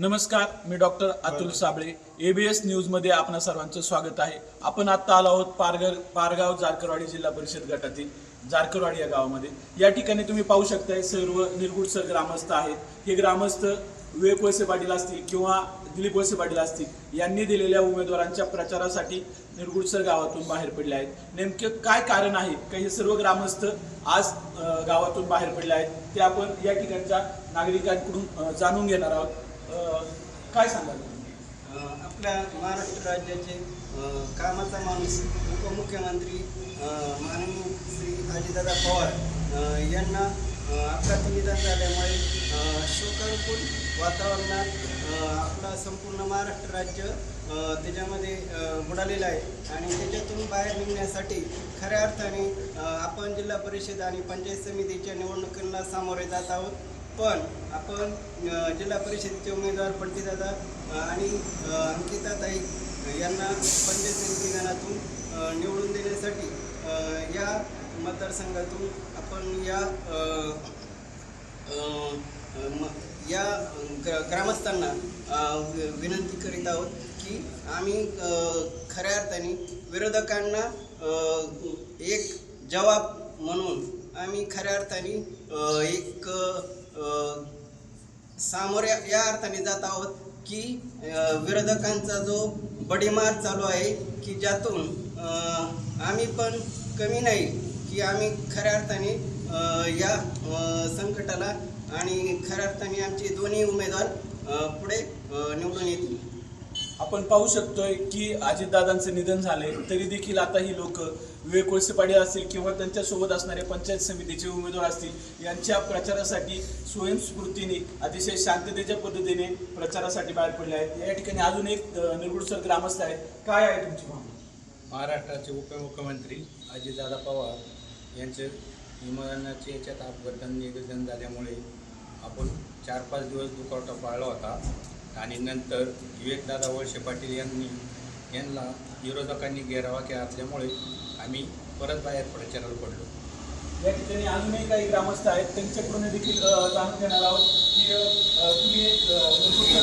नमस्कार मी doctor Atul Sable ABS न्यूजमध्ये आपणा सर्वांचं स्वागत आहे. आपण आत्ता आलो आहोत पारगर पारगाव जारकरवाडी जिल्हा परिषद गटातील जारकरवाडी या गावामध्ये. या ठिकाणी तुम्ही पाहू शकताय सर्व निर्गुडसर ग्रामस्थ आहेत. हे ग्रामस्थ विवेक वळसे पाटील असतील किंवा दिलीप वळसे पाटील असतील यांनी दिलेल्या उमेदवारांच्या प्रचारासाठी निर्गुडसर गावातून बाहेर पडले आहेत. नेमके काय कारण आहे? का हे सर्व ग्रामस्थ आज गावातून बाहेर पडले आहेत. ते आपण या ठिकाणच्या नागरिकांकडून जाणून घेणार आहोत. काय सांगाल? आपल्या महाराष्ट्र राज्याचे कामाचा माणूस उपमुख्यमंत्री माननीय श्री अजितदादा पवार यांना अ, अपघाती निधन झाल्यामुळे अ, वातावरणात आपला संपूर्ण महाराष्ट्र राज्य त्याच्यामध्ये बुडालेलं आहे. आणि त्याच्यातून बाहेर निघण्यासाठी खऱ्या अर्थाने आपण जिल्हा परिषद आणि पंचायत समितीच्या निवडणुकींना सामोरे जात आहोत. पण आपण जिल्हा परिषदेचे उमेदवार पंडितदादा आणि अंकिताताई यांना पंचायत समितीगणातून निवडून देण्यासाठी या मतदारसंघातून आपण या या ग्रामस्थांना विनंती करीत आहोत की आम्ही खऱ्या अर्थाने विरोधकांना एक जवाब म्हणून आम्ही खऱ्या अर्थाने एक अ, सामोरे या अर्थाने जात आहोत की विरोधकांचा जो बडीमार चालू आहे की ज्यातून आम्ही पण कमी नाही की आम्ही खऱ्या अर्थाने या संकटाला आणि खऱ्या अर्थाने आमचे दोन्ही उमेदवार पुढे निवडून येतील. आपण पाहू शकतोय की अजितदादांचं निधन झाले तरी देखील आता ही लोक विवेक कोळसेपाडी असतील किंवा त्यांच्यासोबत असणारे पंचायत समितीचे उमेदवार असतील यांच्या प्रचारासाठी स्वयंस्फूर्तीने अतिशय शांततेच्या पद्धतीने प्रचारासाठी बाहेर पडले आहेत. या ठिकाणी अजून एक निरगुडसर ग्रामस्थ आहेत. काय आहे तुमची भावना? महाराष्ट्राचे उपमुख्यमंत्री अजितदादा पवार यांचे विमानाचे याच्यात अपघाताने निधन झाल्यामुळे आपण चार पाच दिवस दुखावटा पाळला होता. आणि नंतर विवेकदादा वळसे पाटील यांनी यांना विरोधकांनी घेरावा घातल्यामुळे आम्ही परत बाहेर प्रचाराला पडलो. या ठिकाणी अजूनही काही ग्रामस्थ आहेत त्यांच्याकडून देखील जाणून घेणार आहोत की तुम्ही एक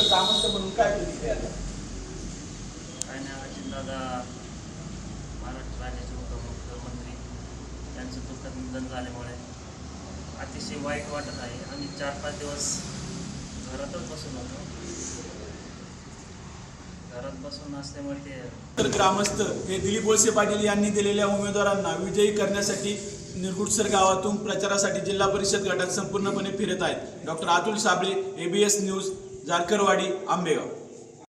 ग्रामस्थ म्हणून काय प्रतिक्रिया द्याल? काय नाही अजितदादा महाराष्ट्र राज्याचे उपमुख्यमंत्री. यांचं दुःखद निधन झाल्यामुळे अतिशय वाईट वाटत आहे. आम्ही चार पाच दिवस घरातच बसून होतो. घरात बसून असल्यामुळे ते तर ग्रामस्थ हे दिलीप वळसे पाटील यांनी दिलेल्या उमेदवारांना विजयी करण्यासाठी निरगुडसर गावातून प्रचारासाठी जिल्हा परिषद गटात संपूर्णपणे फिरत आहेत. Doctor Atul Sabale ABS news Jarkarwadi Ambegaon.